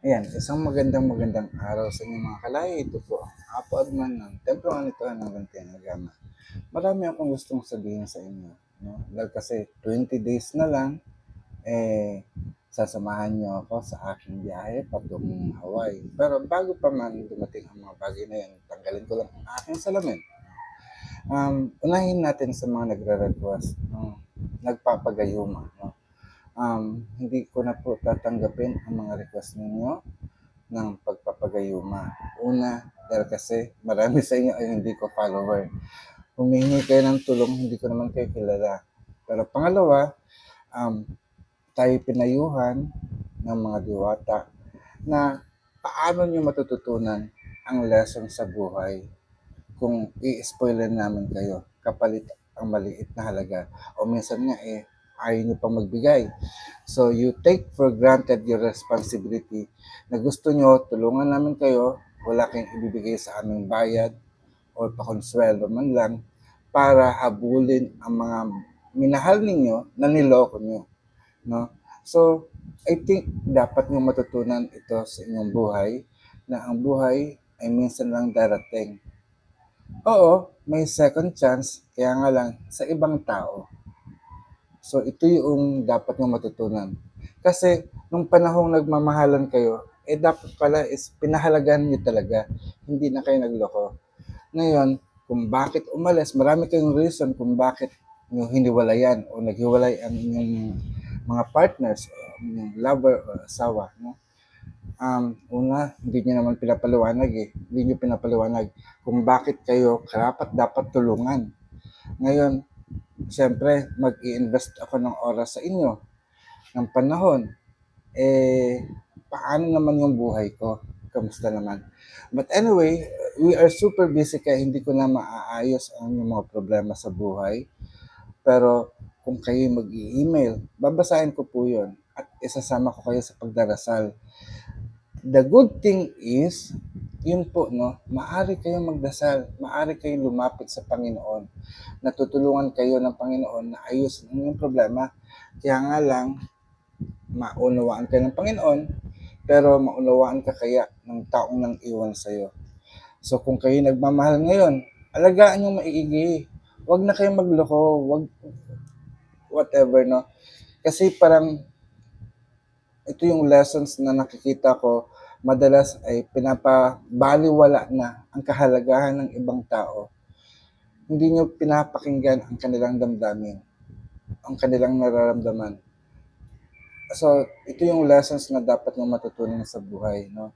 Ayan, isang magandang magandang araw sa inyo mga kalay. Ito po ang Apo Arman ng Templo Anitoan ng Gantianagama. Marami akong gustong sabihin sa inyo. No? Dahil kasi 20 days na lang, eh, sasamahan niyo ako sa aking biyahe patungong Hawaii. Pero bago pa man dumating ang mga bagay na yan, tanggalin ko lang ang aking salamin. Um, unahin natin sa mga nagre-request, no? nagpapagayuma. Um, hindi ko na po tatanggapin ang mga request ninyo ng pagpapagayuma. Una, dahil kasi marami sa inyo ay hindi ko follower. Humingi kayo ng tulong, hindi ko naman kayo kilala. Pero pangalawa, um, tayo pinayuhan ng mga diwata na paano nyo matututunan ang lesson sa buhay kung i-spoiler namin kayo kapalit ang maliit na halaga. O minsan nga eh, ayaw nyo pang magbigay. So you take for granted your responsibility na gusto nyo, tulungan namin kayo, wala kayong ibibigay sa aming bayad o pakonsuelo man lang para habulin ang mga minahal ninyo na niloko nyo. No? So, I think dapat nyo matutunan ito sa inyong buhay na ang buhay ay minsan lang darating. Oo, may second chance, kaya nga lang sa ibang tao. So, ito yung dapat nyo matutunan. Kasi, nung panahong nagmamahalan kayo, eh dapat pala is pinahalagan nyo talaga. Hindi na kayo nagloko. Ngayon, kung bakit umalis, marami kayong reason kung bakit nyo hiniwalayan o naghiwalay ang inyong mga partners, inyong lover o asawa. No? Um, una, hindi nyo naman pinapaliwanag eh. Hindi nyo pinapaliwanag kung bakit kayo karapat dapat tulungan. Ngayon, siyempre, mag-i-invest ako ng oras sa inyo, ng panahon. Eh, paano naman yung buhay ko? Kamusta naman? But anyway, we are super busy kaya hindi ko na maaayos ang yung mga problema sa buhay. Pero kung kayo mag-i-email, babasahin ko po yun at isasama ko kayo sa pagdarasal. The good thing is, yun po, no, maari kayong magdasal, maari kayong lumapit sa Panginoon. Natutulungan kayo ng Panginoon na ayusin ang inyong problema. Kaya nga lang, maunawaan kayo ng Panginoon, pero maunawaan ka kaya ng taong nang iwan sa'yo. So kung kayo nagmamahal ngayon, alagaan yung maigi. Huwag na kayong magloko, wag whatever, no? Kasi parang ito yung lessons na nakikita ko, madalas ay pinapabaliwala na ang kahalagahan ng ibang tao. Hindi nyo pinapakinggan ang kanilang damdamin, ang kanilang nararamdaman. So, ito yung lessons na dapat nyo matutunan sa buhay, no?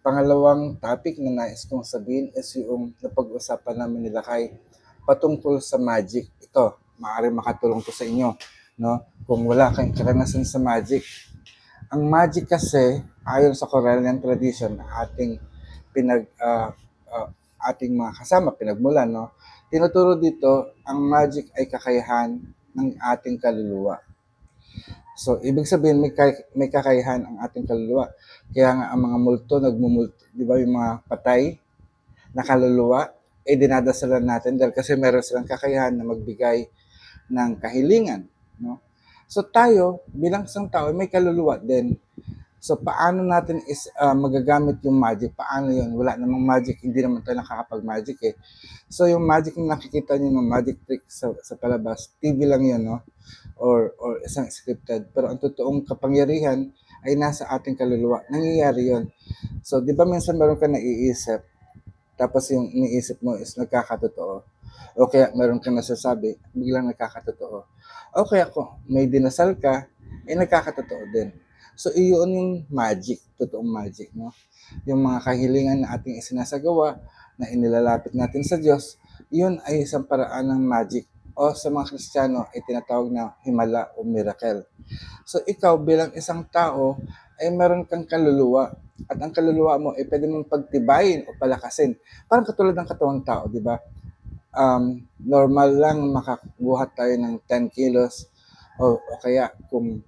Pangalawang topic na nais kong sabihin is yung napag-usapan namin nila kay patungkol sa magic. Ito, maaaring makatulong to sa inyo, no? Kung wala kayong karanasan sa magic, ang magic kasi, ayon sa Corellian tradition, ating pinag ah, ah, ating mga kasama pinagmulan, no? Tinuturo dito, ang magic ay kakayahan ng ating kaluluwa. So, ibig sabihin, may, kay- may kakayahan ang ating kaluluwa. Kaya nga, ang mga multo, nagmumulto, di ba yung mga patay na kaluluwa, eh dinadasalan natin dahil kasi meron silang kakayahan na magbigay ng kahilingan. No? So tayo, bilang isang tao, may kaluluwa din. So paano natin is ah, magagamit yung magic? Paano yun? Wala namang magic, hindi naman tayo nakakapag-magic eh. So yung magic na nakikita niyo ng magic trick sa, sa palabas, TV lang yun, no? Or, or isang scripted. Pero ang totoong kapangyarihan ay nasa ating kaluluwa. Nangyayari yun. So di ba minsan meron ka naiisip, tapos yung iniisip mo is nagkakatotoo. O kaya meron kang nasasabi, biglang nagkakatotoo. O kaya kung may dinasal ka, eh nagkakatotoo din. So iyon yung magic, totoong magic, no? Yung mga kahilingan na ating isinasagawa, na inilalapit natin sa Diyos, yun ay isang paraan ng magic o sa mga Kristiyano ay tinatawag na himala o miracle. So ikaw bilang isang tao ay meron kang kaluluwa at ang kaluluwa mo ay pwede mong pagtibayin o palakasin. Parang katulad ng katawang tao, di ba? Um, normal lang makabuhat tayo ng 10 kilos. O, o kaya kung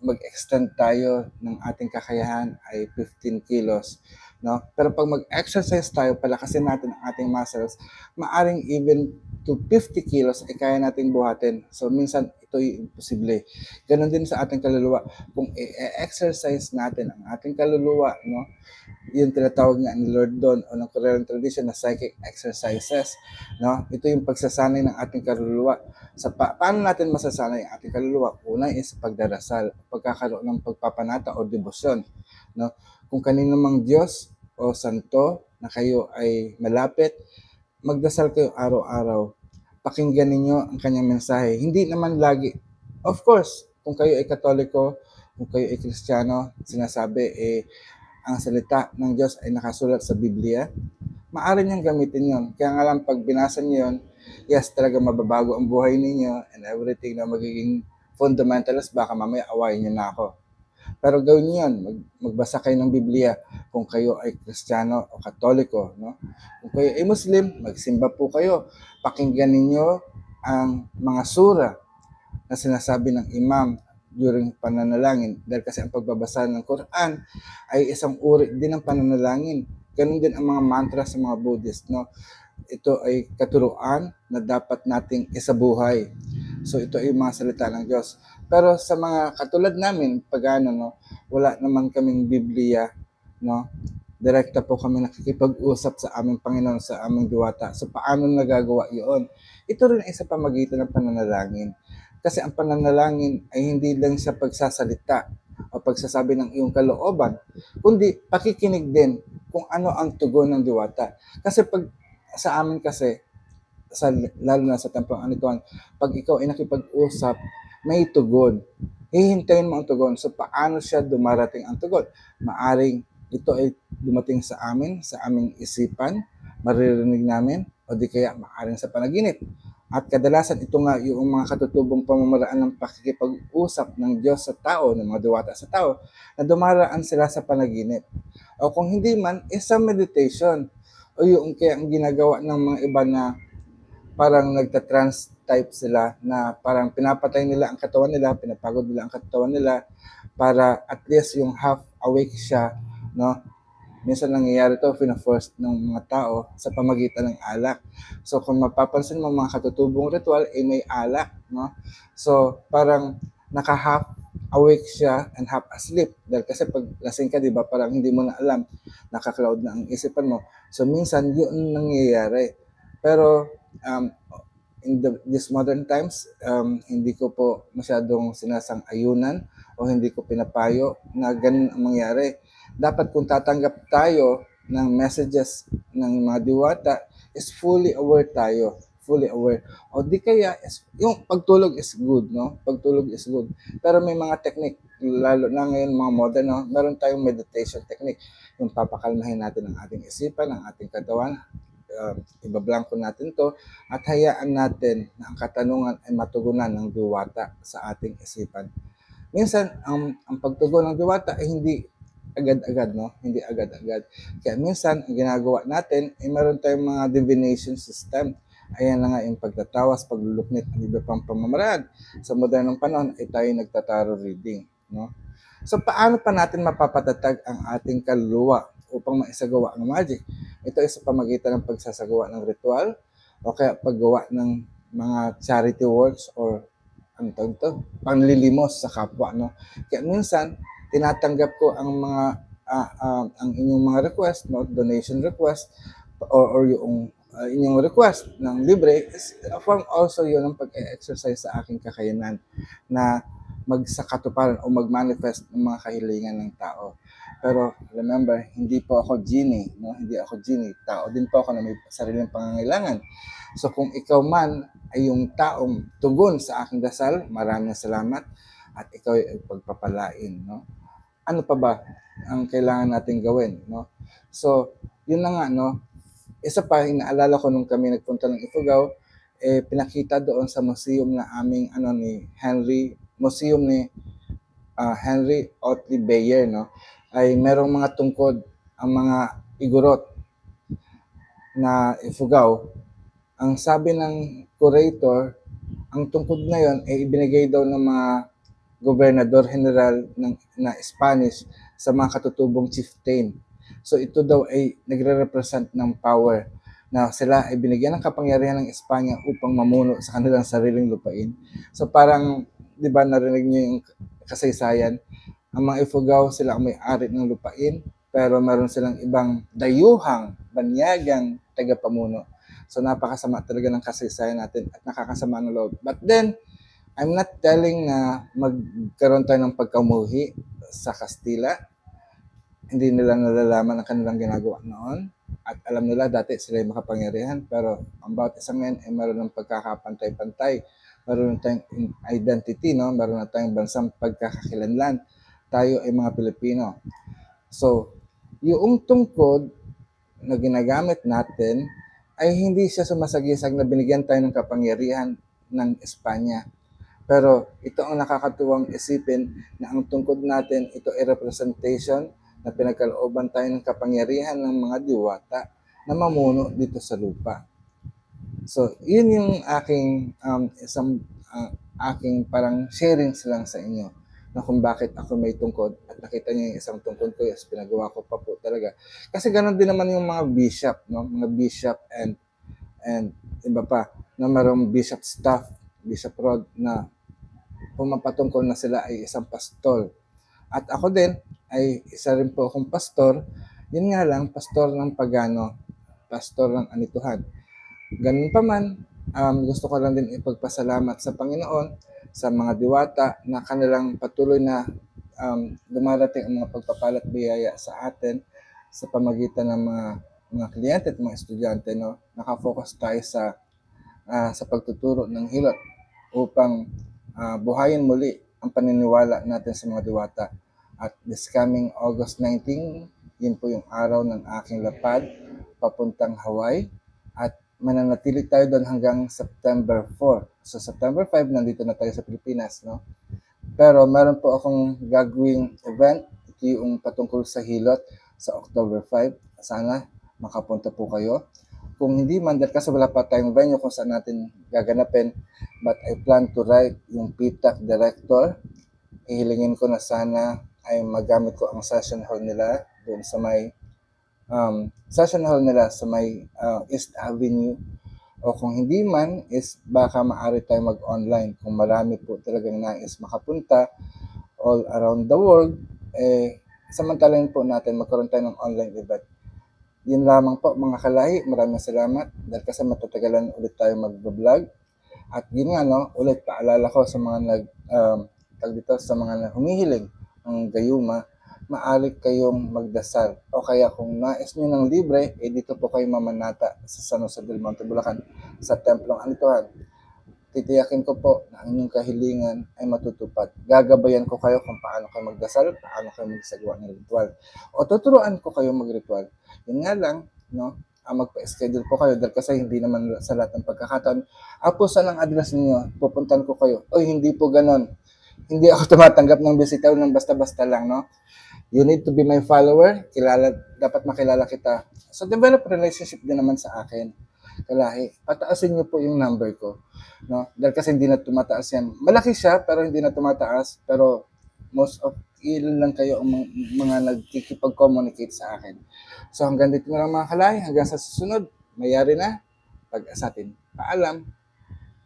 mag-extend tayo ng ating kakayahan ay 15 kilos no? Pero pag mag-exercise tayo, palakasin natin ang ating muscles, maaring even to 50 kilos ay kaya nating buhatin. So minsan ito ay imposible. Ganon din sa ating kaluluwa. Kung i-exercise natin ang ating kaluluwa, no? Yung tinatawag nga ni Lord Don o ng Korean tradition na psychic exercises, no? Ito yung pagsasanay ng ating kaluluwa. Sa pa- paano natin masasanay ang ating kaluluwa? Una is pagdarasal, pagkakaroon ng pagpapanata o debosyon, no? Kung kanino mang Diyos o santo na kayo ay malapit, magdasal kayo araw-araw. Pakinggan ninyo ang kanyang mensahe. Hindi naman lagi. Of course, kung kayo ay katoliko, kung kayo ay kristyano, sinasabi eh, ang salita ng Diyos ay nakasulat sa Biblia, maaari niyang gamitin yon. Kaya nga lang pag binasa niyo yon, yes, talaga mababago ang buhay ninyo and everything na magiging fundamentalist, baka mamaya awayin niyo na ako. Pero gawin niyo yun, mag, magbasa kayo ng Biblia kung kayo ay Kristiyano o Katoliko. No? Kung kayo ay Muslim, magsimba po kayo. Pakinggan ninyo ang mga sura na sinasabi ng imam during pananalangin. Dahil kasi ang pagbabasa ng Quran ay isang uri din ng pananalangin. Ganun din ang mga mantra sa mga Buddhist. No? Ito ay katuruan na dapat nating isabuhay. So ito ay mga salita ng Diyos. Pero sa mga katulad namin, pag ano, no, wala naman kaming Biblia, no, direkta po kami nakikipag-usap sa aming Panginoon, sa aming diwata. So paano nagagawa iyon? Ito rin ay sa pamagitan ng pananalangin. Kasi ang pananalangin ay hindi lang sa pagsasalita o pagsasabi ng iyong kalooban, kundi pakikinig din kung ano ang tugon ng diwata. Kasi pag sa amin kasi, sa, lalo na sa tempong anituan, pag ikaw ay nakipag-usap, may tugon. Hihintayin mo ang tugon. So, paano siya dumarating ang tugon? Maaring ito ay dumating sa amin, sa aming isipan, maririnig namin, o di kaya maaring sa panaginip. At kadalasan ito nga yung mga katutubong pamamaraan ng pakikipag-usap ng Diyos sa tao, ng mga diwata sa tao, na dumaraan sila sa panaginip. O kung hindi man, isang meditation. O yung kaya ang ginagawa ng mga iba na parang nagta-trans type sila na parang pinapatay nila ang katawan nila, pinapagod nila ang katawan nila para at least yung half awake siya, no? Minsan nangyayari to, pina-force ng mga tao sa pamagitan ng alak. So kung mapapansin mo mga katutubong ritual, eh may alak, no? So parang naka-half awake siya and half asleep. Dahil kasi pag lasing ka, di ba, parang hindi mo na alam, naka-cloud na ang isipan mo. So minsan yun nangyayari. Pero um, in the, these modern times, um, hindi ko po masyadong sinasang-ayunan o hindi ko pinapayo na ganun ang mangyari. Dapat kung tatanggap tayo ng messages ng mga diwata, is fully aware tayo. Fully aware. O di kaya, is, yung pagtulog is good, no? Pagtulog is good. Pero may mga technique, lalo na ngayon mga modern, no? Meron tayong meditation technique. Yung papakalmahin natin ang ating isipan, ang ating katawan, uh, ibablanko natin to at hayaan natin na ang katanungan ay matugunan ng diwata sa ating isipan. Minsan, ang, ang pagtugon ng diwata ay hindi agad-agad, no? Hindi agad-agad. Kaya minsan, ang ginagawa natin, ay meron tayong mga divination system. Ayan na nga yung pagtatawas, pagluluknit, ang iba pang pamamaraan. Sa modernong panahon, ay tayo nagtataro reading, no? So, paano pa natin mapapatatag ang ating kaluluwa upang maisagawa ang magic? Ito ay sa pamagitan ng pagsasagawa ng ritual o kaya paggawa ng mga charity works or ano tawag to, panlilimos sa kapwa. No? Kaya minsan, tinatanggap ko ang mga ah, ah, ang inyong mga request, no, donation request or, or yung ah, inyong request ng libre is a form also yun ng pag-exercise sa aking kakayanan na magsakatuparan o mag-manifest ng mga kahilingan ng tao. Pero remember, hindi po ako genie, no? Hindi ako genie. Tao din po ako na may sariling pangangailangan. So kung ikaw man ay yung taong tugon sa aking dasal, maraming salamat at ikaw ay pagpapalain, no? Ano pa ba ang kailangan nating gawin, no? So, yun na nga, no? Isa pa, inaalala ko nung kami nagpunta ng Ifugao, eh, pinakita doon sa museum na aming, ano, ni Henry, museum ni ah, Henry Otley Beyer, no? Ay merong mga tungkod ang mga igorot na Ifugao. Ang sabi ng curator, ang tungkod na yon ay ibinigay daw ng mga gobernador general ng na Spanish sa mga katutubong chieftain. So ito daw ay nagre-represent ng power na sila ay binigyan ng kapangyarihan ng Espanya upang mamuno sa kanilang sariling lupain. So parang, di ba narinig niyo yung kasaysayan, ang mga Ifugao sila ang may-ari ng lupain, pero meron silang ibang dayuhang, banyagang tagapamuno. So napakasama talaga ng kasaysayan natin at nakakasama ng loob. But then, I'm not telling na magkaroon tayo ng pagkamuhi sa Kastila. Hindi nila nalalaman ang kanilang ginagawa noon. At alam nila dati sila yung makapangyarihan. Pero ang bawat isa ngayon ay meron ng pagkakapantay-pantay. Meron tayong identity, no? meron na tayong bansang pagkakakilanlan. Tayo ay mga Pilipino. So, yung tungkod na ginagamit natin ay hindi siya sumasagisag na binigyan tayo ng kapangyarihan ng Espanya. Pero ito ang nakakatuwang isipin na ang tungkod natin, ito ay representation na pinagkalooban tayo ng kapangyarihan ng mga diwata na mamuno dito sa lupa. So, yun yung aking um, isang ah, aking parang sharings lang sa inyo na kung bakit ako may tungkod at nakita niyo yung isang tungkod ko yes, pinagawa ko pa po talaga. Kasi ganun din naman yung mga bishop, no? Mga bishop and and iba pa na mayroong bishop staff, bishop rod na pumapatungkol na sila ay isang pastor. At ako din ay isa rin po akong pastor. Yun nga lang, pastor ng pagano, pastor ng anituhan. Ganun pa man, um, gusto ko lang din ipagpasalamat sa Panginoon sa mga diwata na kanilang patuloy na um, dumarating ang mga pagpapalat biyaya sa atin sa pamagitan ng mga mga kliyente at mga estudyante no? Nakafocus tayo sa ah, sa pagtuturo ng hilot upang ah, buhayin muli ang paniniwala natin sa mga diwata. At this coming August 19 yun po yung araw ng aking lapad papuntang Hawaii mananatili tayo doon hanggang September 4. So September 5 nandito na tayo sa Pilipinas, no? Pero meron po akong gagawing event, yung patungkol sa hilot sa October 5. Sana makapunta po kayo. Kung hindi man, dahil kasi wala pa tayong venue kung saan natin gaganapin, but I plan to write yung PTAC director. Ihilingin ko na sana ay magamit ko ang session hall nila doon sa may um, session hall nila sa may uh, East Avenue. O kung hindi man is baka maaari tayo mag-online kung marami po talagang nais makapunta all around the world eh samantalahin po natin magkaroon tayo ng online event. Yun lamang po mga kalahi maraming salamat dahil kasi matatagalan ulit tayo mag-vlog at yun nga no ulit paalala ko sa mga nag um, dito sa mga humihiling ng gayuma maaari kayong magdasal. O kaya kung nais nyo ng libre, eh dito po kayo mamanata sa San Jose del Monte, Bulacan, sa Templong Anituhan. Titiyakin ko po na ang inyong kahilingan ay matutupad. Gagabayan ko kayo kung paano kayo magdasal, paano kayo magsagawa ng ritual. O tuturuan ko kayo mag-ritual. Yun nga lang, no? ang magpa-schedule po kayo dahil kasi hindi naman sa lahat ng pagkakataon. Ako sa lang address niyo, pupuntan ko kayo. Oy, hindi po ganon. Hindi ako tumatanggap ng bisita ng basta-basta lang, no? You need to be my follower. Kilala, dapat makilala kita. So, develop relationship din naman sa akin. Kalahi, pataasin niyo po yung number ko. No? Dahil kasi hindi na tumataas yan. Malaki siya, pero hindi na tumataas. Pero most of ilan lang kayo ang mga, mga nagkikipag-communicate sa akin. So hanggang dito na lang mga kalahi. Hanggang sa susunod, mayari na. Pag-asatin. Paalam.